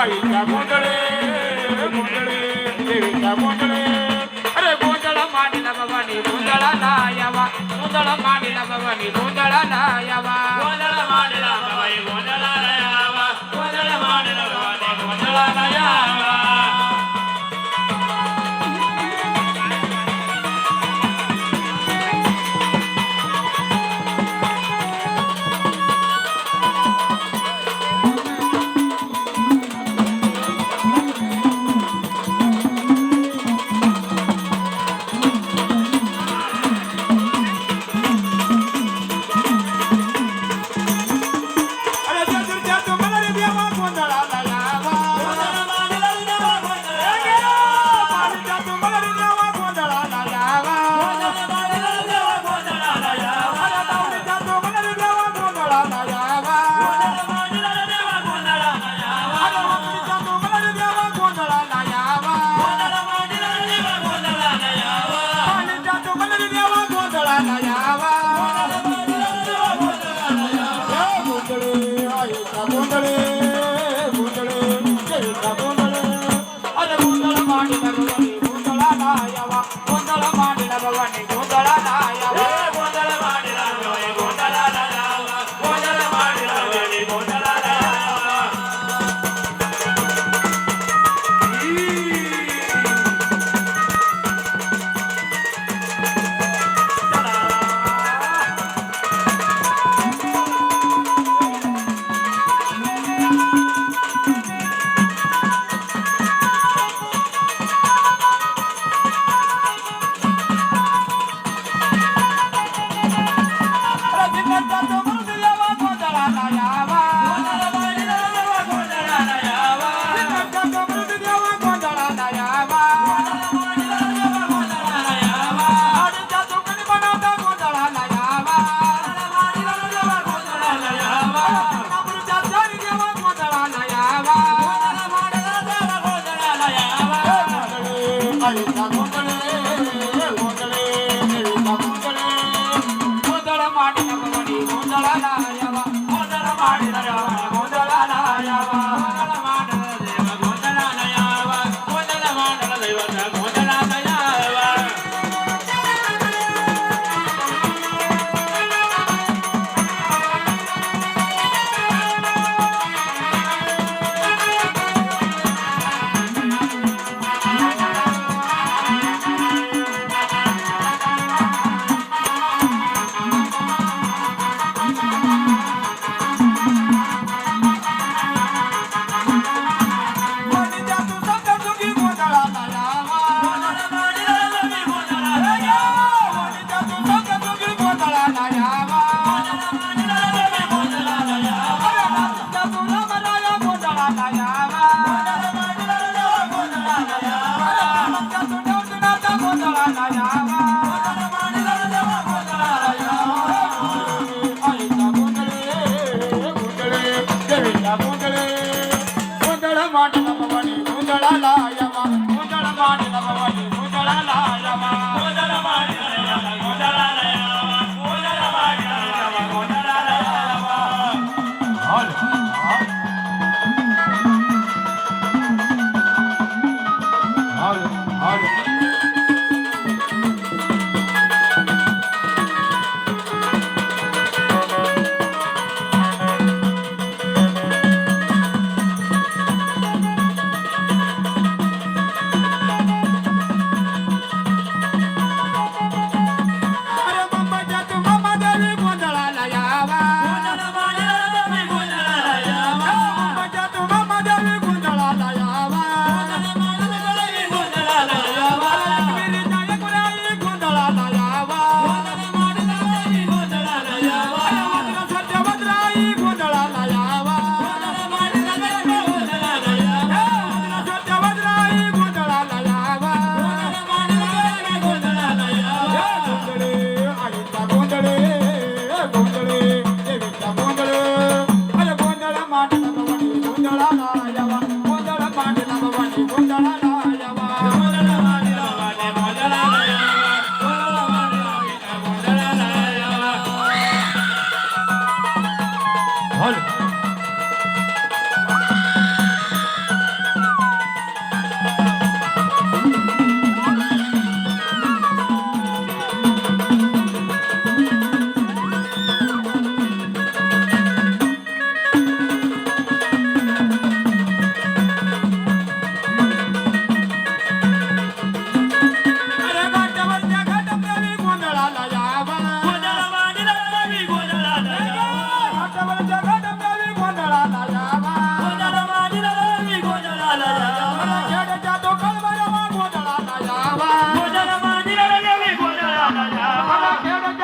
माईचा गोंधळे गोंधळे देवीचा गोंधळे. अरे गोंधळ मांडला भवानी गोंधळाला यावा. गोंधळ मांडला भवानी गोंधळाला यावा. गोंधळ मांडला भवानी गोंधळाला यावा. गोंधळ मांडला भवानी गोंधळाला यावा.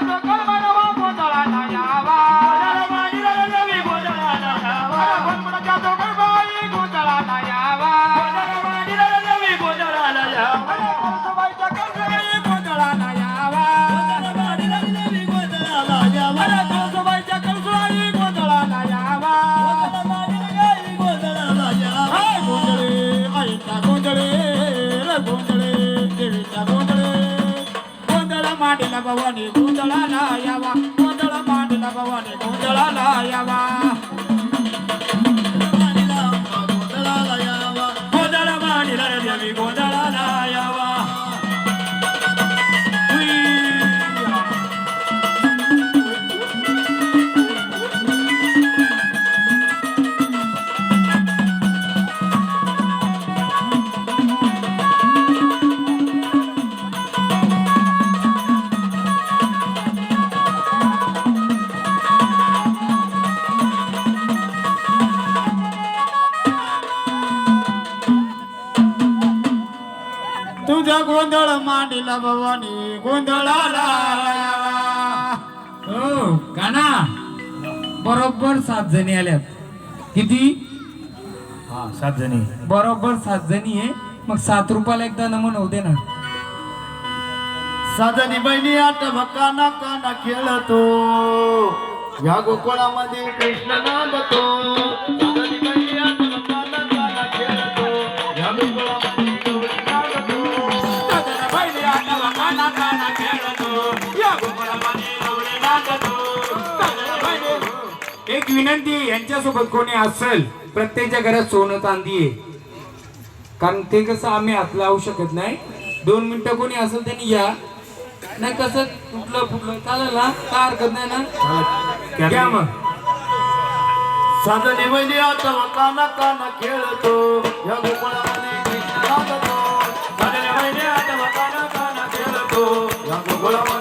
জগৎ भवानी गोंधळाला मांडला भवानी गोंधळाला. हो काना बरोबर सात जणी आल्यात. किती? हा सात जणी. बरोबर सात जणी आहे. मग सात रुपयाला एकदा नमन होते ना. साधनी बहिणी आठ भकाना काना खेळतो. या गोकुळामध्ये कृष्ण विनंती यांच्यासोबत कोणी असेल प्रत्येकच्या घरात सोनं चांदी आहे. कारण ते कसं आम्ही हात लावू शकत नाही. दोन मिनिटं कोणी असेल त्यांनी या. नाही कसं कुठलं कुठलं? चालेल ना काय हरकत नाही ना? घ्या मग. साधनी बहिणी आठ भकाना काना खेळतो. या गोकुळामध्ये कृष्ण आठ भकाना काना खेळतो. या गोकुळामध्ये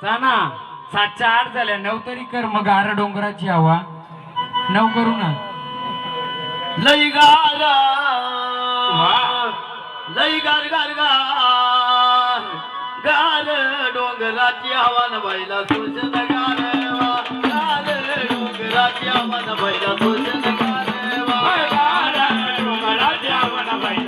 साना सातच्या आठ झाल्या नऊ तरी कर मग आर डोंगराची हवा नऊ करू ना लई गार लई गार गार गार गार डोंगराची न बैला सोशल गार वा. गार डोंगराची हवान बैला सोशल गार डोंगराची हवा न गार,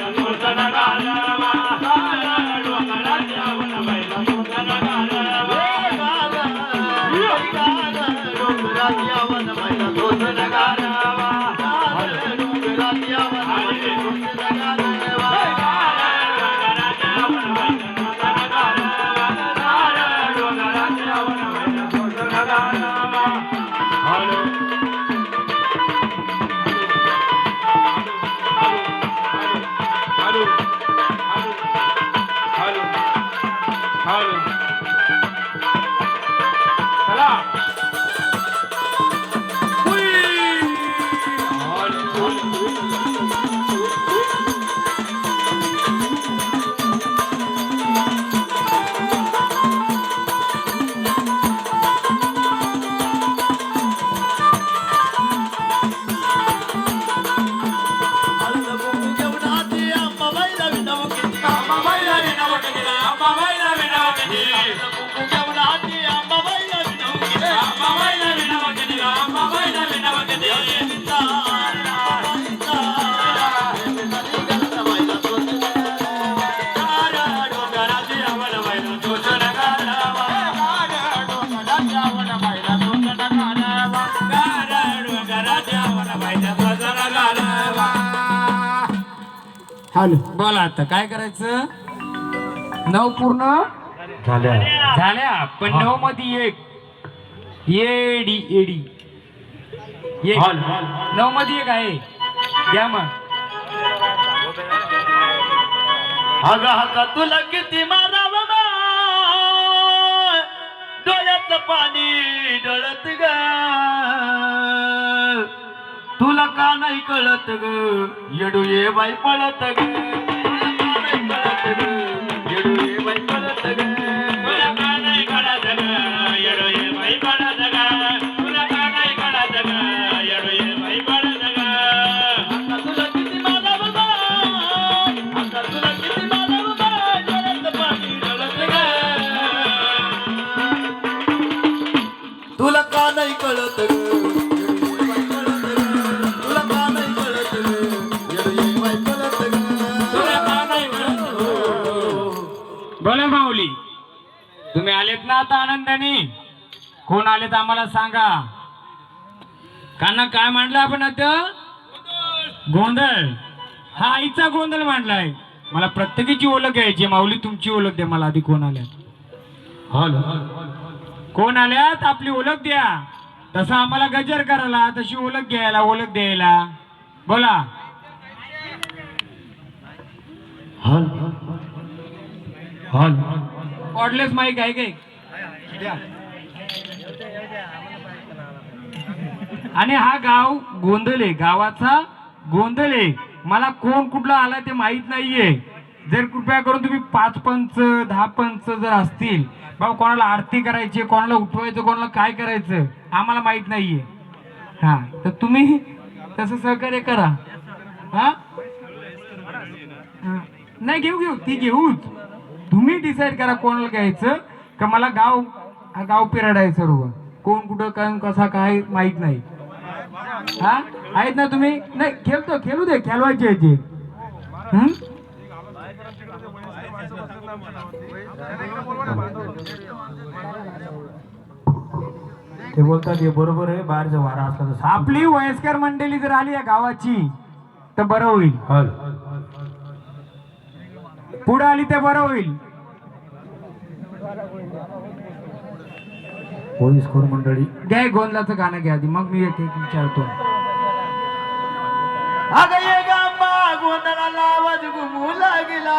हॅलो बोला आता काय करायचं? नऊ पूर्ण? झाल्या. झाल्या. पण नऊ मध्ये एक. एडी एडी एक. नऊ मध्ये एक आहे. घ्या मग. अगं हका तुला किती माराव डोळ्यात पाणी डळत ग. तुला का नाही कळत ग येडू ये बाई पळत ग तुला का नाही कळत ग येडू ये बाई पळत ग तुला का नाही कळत ग येडो ये बाई पडत ग तुला का नाही कळत ग येडो ये बाई पडत ग आता तुला किती माराव आता तुला किती माराव डोळ्यात पाणी डळत ग तुला का नाही कळत ग माऊली. तुम्ही आलेत ना आता आनंदाने? कोण आलेत आम्हाला सांगा. काना काय मांडलं आपण आता? गोंधळ. हा आईचा गोंधळ मांडलाय. मला प्रत्येकीची ओळख घ्यायची माऊली तुमची ओळख द्या. मला आधी कोण आल्यात? कोण आल्यात? आपली ओळख द्या. तसं आम्हाला गजर करायला तशी ओळख घ्यायला ओळख द्यायला. बोला. हॉल. हॉल कॉर्डलेस माईक आहे काय आणि हा गाव गोंधळे गावाचा गोंधळे मला कोण कुठला आला ते माहीत नाहीये. जर कृपया करून तुम्ही पाच पंच दहा पंच जर असतील बाबा कोणाला आरती करायची कोणाला उठवायचं कोणाला काय करायचं आम्हाला माहीत नाहीये. हा तर तुम्ही तसं सहकार्य करा. हा? हा. नाही घेऊ घेऊ. ती घेऊच. तुम्ही डिसाईड करा कोणाला घ्यायचं का मला गाव हा गाव पिराड आहे सर्व कोण कुठं काय कसा काय माहीत नाही. हा? आहेत ना तुम्ही? नाही खेळतो खेळू दे खेळवायचे याचे ते बोलतात हे बरोबर आहे बाहेरचा वारा असला आपली वयस्कर मंडळी जर आली या गावाची तर बरं होईल. हॉल पुढे आली तर बरं होईल. वयस्कर मंडळी. घ्या गोंधळाचं गाणं घ्या आधी. मग मी एक एक विचारतो. अगं ये गांबा गोंधळाला आवाज घुमू लागला.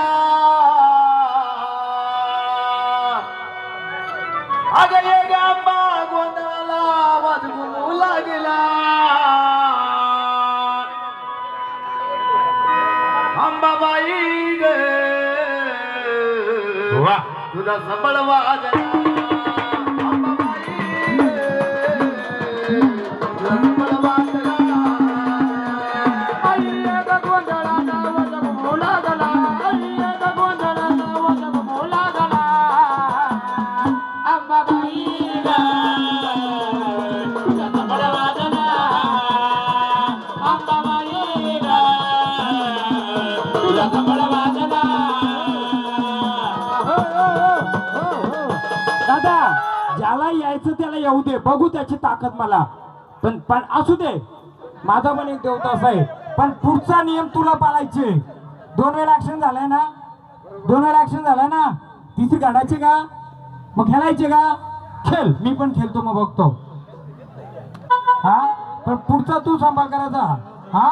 अगं ये गांबा गोंधळाला आवाज घुमू लागला. अंबाबाई वा तुझा सबळ यायचं त्याला येऊ दे. बघू त्याची ताकद मला. पण पण असू दे. माझा पण एक देवता असा आहे. पण पुढचा नियम तुला पाळायचे दोन वेळा ऍक्शन झालाय ना? दोन वेळा ऍक्शन झालाय ना? तिसरी काढायचे का? मग खेळायचे का? खेळ. मी पण खेळतो मग बघतो. हा? पण पुढचा तू सांभाळ करायचा. हा?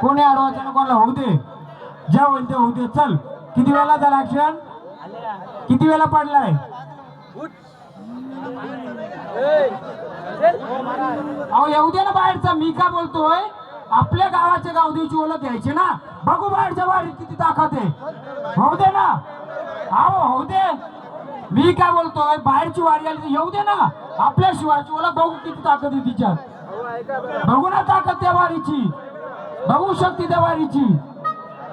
कोणी अडवायचं ना कोणाला होऊ दे? ज्या होईल ते होऊ दे. चल. किती वेळा झाला ऍक्शन किती वेळा पडलाय? अहो येऊ दे ना बाहेरचा. मी का बोलतोय? आपल्या गावाच्या गावदेवीची ओळख घ्यायची ना. बघू बाहेरच्या वाडीत किती ताकद आहे. होऊ दे ना. अहो होऊ दे. मी काय बोलतोय? बाहेरची वाडी आली येऊ दे ना. आपल्या शिवायची ओळख बघू किती ताकद आहे तिच्यात. बघू ना ताकद त्या वारीची. बघू शक्ती त्या वारीची.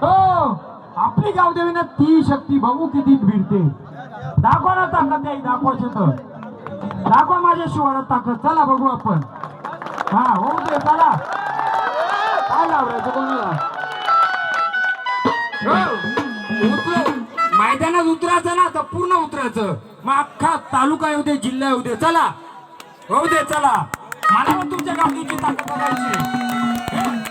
हो. आपली गावदेवी ना ती शक्ती बघू किती भिडते. दाखवा ना ताकद नाही दाखवायचं तर. दाखवा माझ्या शिवारात ताकद. चला बघू आपण. हा हो दे चला. काय लावरायचं कोणाला? हो, मैदानात उतरायचं ना तर पूर्ण उतरायचं. मग अख्खा तालुका येऊ दे जिल्हा येऊ दे. चला. होऊ दे चला. मला पण तुमच्या गावची ताकद बघायची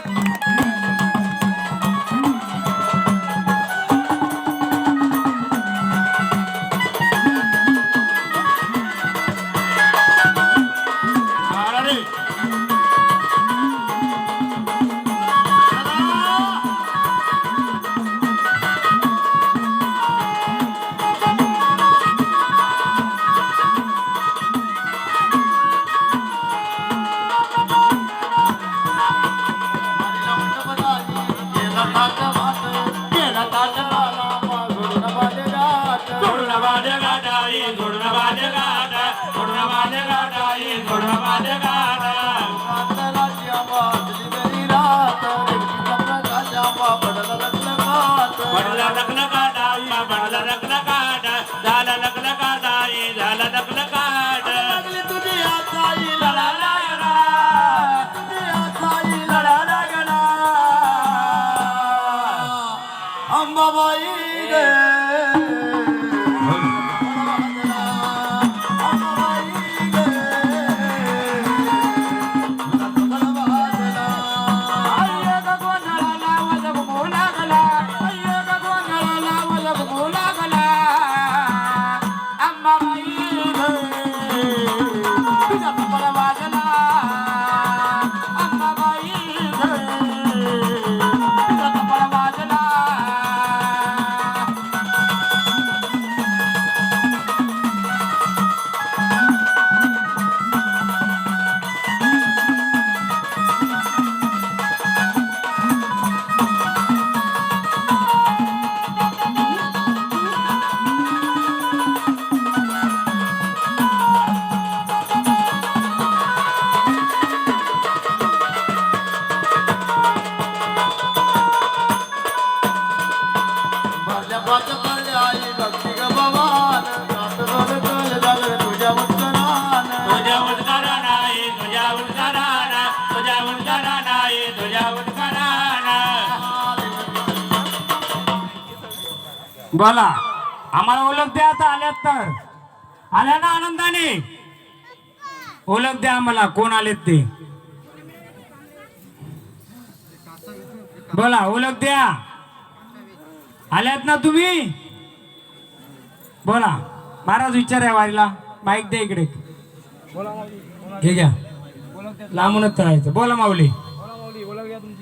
बोला आम्हाला ओळख द्या आता आल्यात तर. आल्या ना आनंदाने? ओळख द्या आम्हाला कोण आलेत ते? बोला ओळख द्या. आल्यात ना तुम्ही? बोला महाराज विचार आहे वारीला माईक द्या इकडे. हे घ्या. लांबूनच राहायचं बोला माऊली.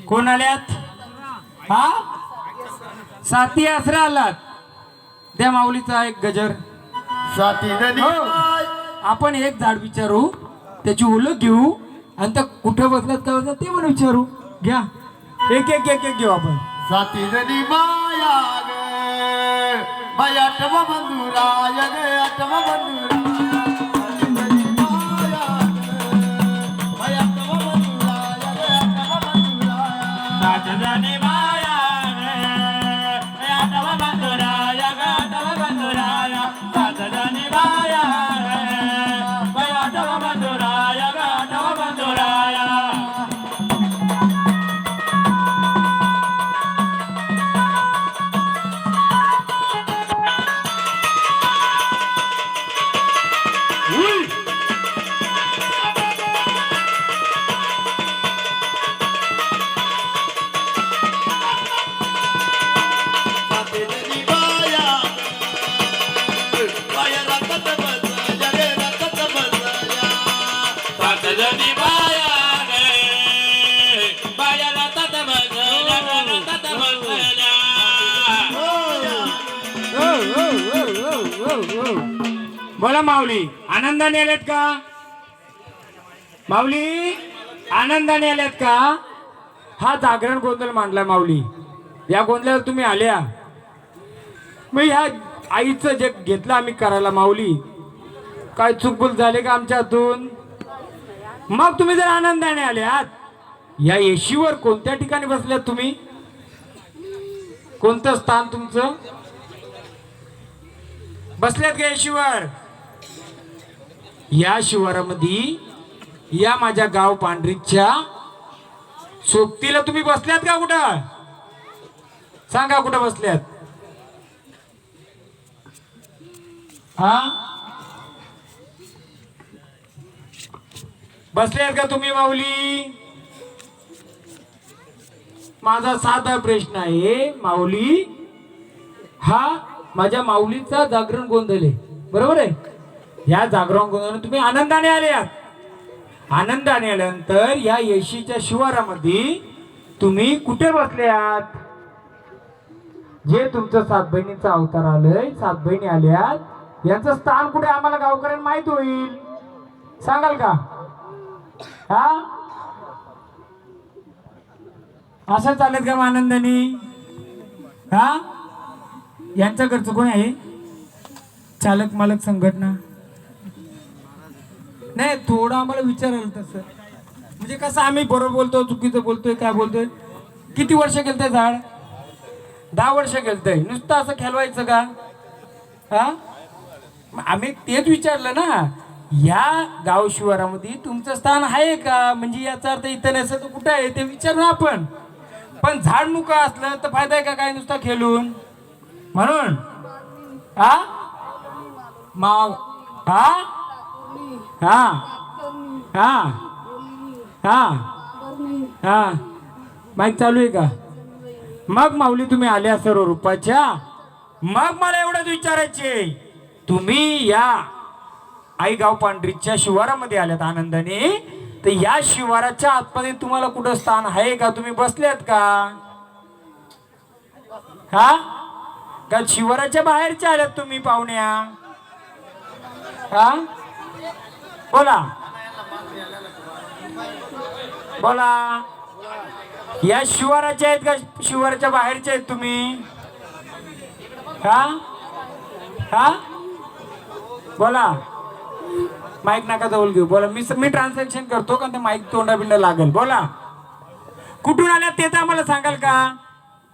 कोण आल्यात? हा? साथी आसरा आलात. द्या माऊलीचा एक गजर. हो. आपण एक झाड विचारू त्याची ओळख घेऊ आणि त्या कुठं बसलात का बसलात ते पण विचारू. घ्या. एक एक एक एक घेऊ आपण. साती नदी माया ग बाई आठवा बंधुराय ग आठवा बंधुराय बोला माऊली आनंदाने आल्यात का? माऊली आनंदाने आल्यात का? हा जागरण गोंधळ मांडला माऊली. या गोंधळात तुम्ही आल्या. मग ह्या आईचं जे घेतलं आम्ही करायला माऊली काय चुकबुल झाले का आमच्या हातून मग तुम्ही जर आनंदाने आल्यात या येशीवर कोणत्या ठिकाणी बसल्यात तुम्ही? कोणतं स्थान तुमचं? बसल्यात का येशीवर? या शिवारामध्ये या माझ्या गाव पांढरीच्या सोबतीला तुम्ही बसल्यात का कुठं? सांगा कुठं बसल्यात. हा? बसल्यात का तुम्ही माऊली? माझा साधा प्रश्न आहे माऊली. हा माझ्या माऊलीचा जागरण गोंधळ आहे. बरोबर आहे? या जागरण गोंधळ तुम्ही आनंदाने आले आहात. आनंदाने आल्यानंतर या येशीच्या शिवारामध्ये तुम्ही कुठे बसले आहात? जे तुमचं सात बहिणीचा अवतार आलंय सात बहिणी आल्यात यांचं स्थान कुठे आम्हाला गावकऱ्यांना माहीत होईल? सांगाल का? हा? असं चालेल का आनंदाने हा? यांचा घरचं कोण आहे? चालक मालक संघटना? नाही थोडं आम्हाला विचारायला तसं म्हणजे कसं आम्ही बरोबर बोलतो चुकीचं बोलतोय काय बोलतोय? किती वर्ष केलं झाड? दहा वर्ष केलतंय नुसतं असं खेळवायचं का? हा? आम्ही तेच विचारलं ना. या गाव शिवारामध्ये तुमचं स्थान आहे का? म्हणजे याचा अर्थ इथं नसेल तर कुठं आहे ते विचारू ना आपण. पण झाड मुका असलं तर फायदा आहे का काय नुसता खेळून? म्हणून. हा माव. हा? हा? हा? हा? हा? माईक चालू आहे का? मग माऊली तुम्ही आल्या सर्व रूपाच्या. मग मला एवढंच विचारायचे तुम्ही या. आईगाव पांढरीच्या शिवारामध्ये आल्यात आनंदाने. तर या शिवाराच्या आतमध्ये तुम्हाला कुठं स्थान आहे का? तुम्ही बसल्यात का? हा? का शिवाराच्या बाहेरच्या आल्यात तुम्ही पाहुण्या? हा? बोला. बोला. या शिवाराच्या आहेत का? शिवाराच्या बाहेरच्या आहेत तुम्ही? हा? हा? बोला. माईक नका जवळ घेऊ. बोला मी मी ट्रान्सलेशन करतो का? ते माईक तोंडाबिंड लागेल. बोला. कुठून आल्या ते तर आम्हाला सांगाल का?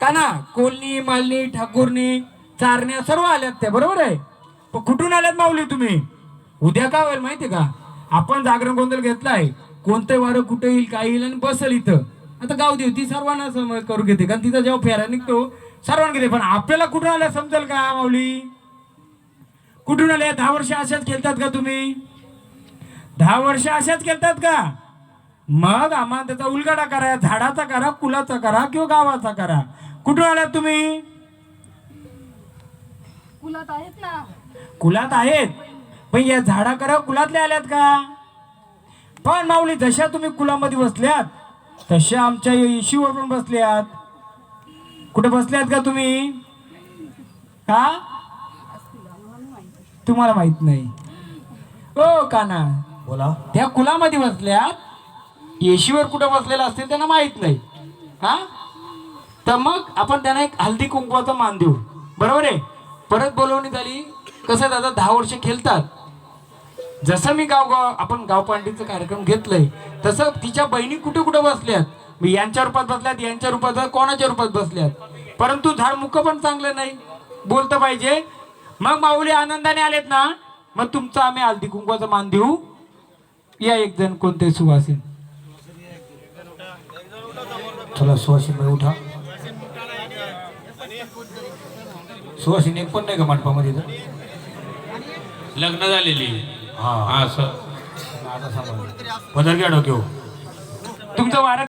का ना? कोलनी मालनी ठाकूरनी चारण्या सर्व आल्यात त्या बरोबर आहे? पण कुठून आल्यात माऊली तुम्ही? उद्या का होईल माहितीये का? आपण जागरण गोंधळ घेतलाय. कोणतं वारं कुठं येईल काय येईल आणि बसल इथं. आता गाव देव ती सर्वांना समज करून घेते कारण तिचा जेव्हा फेरा निघतो सर्वांना घेते. पण आपल्याला कुठून आल्या समजेल का माऊली? कुठून आल्या? दहा वर्ष अशाच खेळतात का तुम्ही? दहा वर्ष अशाच खेळतात का? मग आम्हाला त्याचा उलगडा करा झाडाचा करा कुलाचा करा किंवा गावाचा करा. कुठून आल्यात तुम्ही? कुलात आहेत ना. कुलात आहेत? पण या झाडा करा कुलातले आल्यात का? पण माऊली जशा तुम्ही कुलामध्ये बसल्यात तशा आमच्या येशीवर पण बसल्यात. कुठे बसल्यात का तुम्ही? हा तुम्हाला माहीत नाही. ओ काना बोला. त्या कुलामध्ये बसल्यात येशीवर कुठं बसलेला असतील त्यांना माहीत नाही. हा? तर मग आपण त्यांना एक हल्दी कुंकवाचा मान देऊ. बरोबर आहे? परत बोलवणी झाली. कसं दादा? दहा वर्ष खेळतात. जसं मी गाव गाव आपण गावपांडीचं कार्यक्रम घेतलंय तसं तिच्या बहिणी कुठे कुठे बसल्यात? मी यांच्या रूपात बसल्यात यांच्या रूपात कोणाच्या रूपात बसल्यात? परंतु झाड मुख पण चांगलं नाही. बोलतं पाहिजे. मग माऊली आनंदाने आलेत ना? मग तुमचा आम्ही हल्दी कुंकवाचा मान देऊ. या एक जण कोणते सुवासीन? चला सुवासिन उठा. सुवासिन एक पण नाही का मंडपामध्ये? लग्न झालेली. हा. हा सर पदर घ्या डोक्यावर तुमचं वारं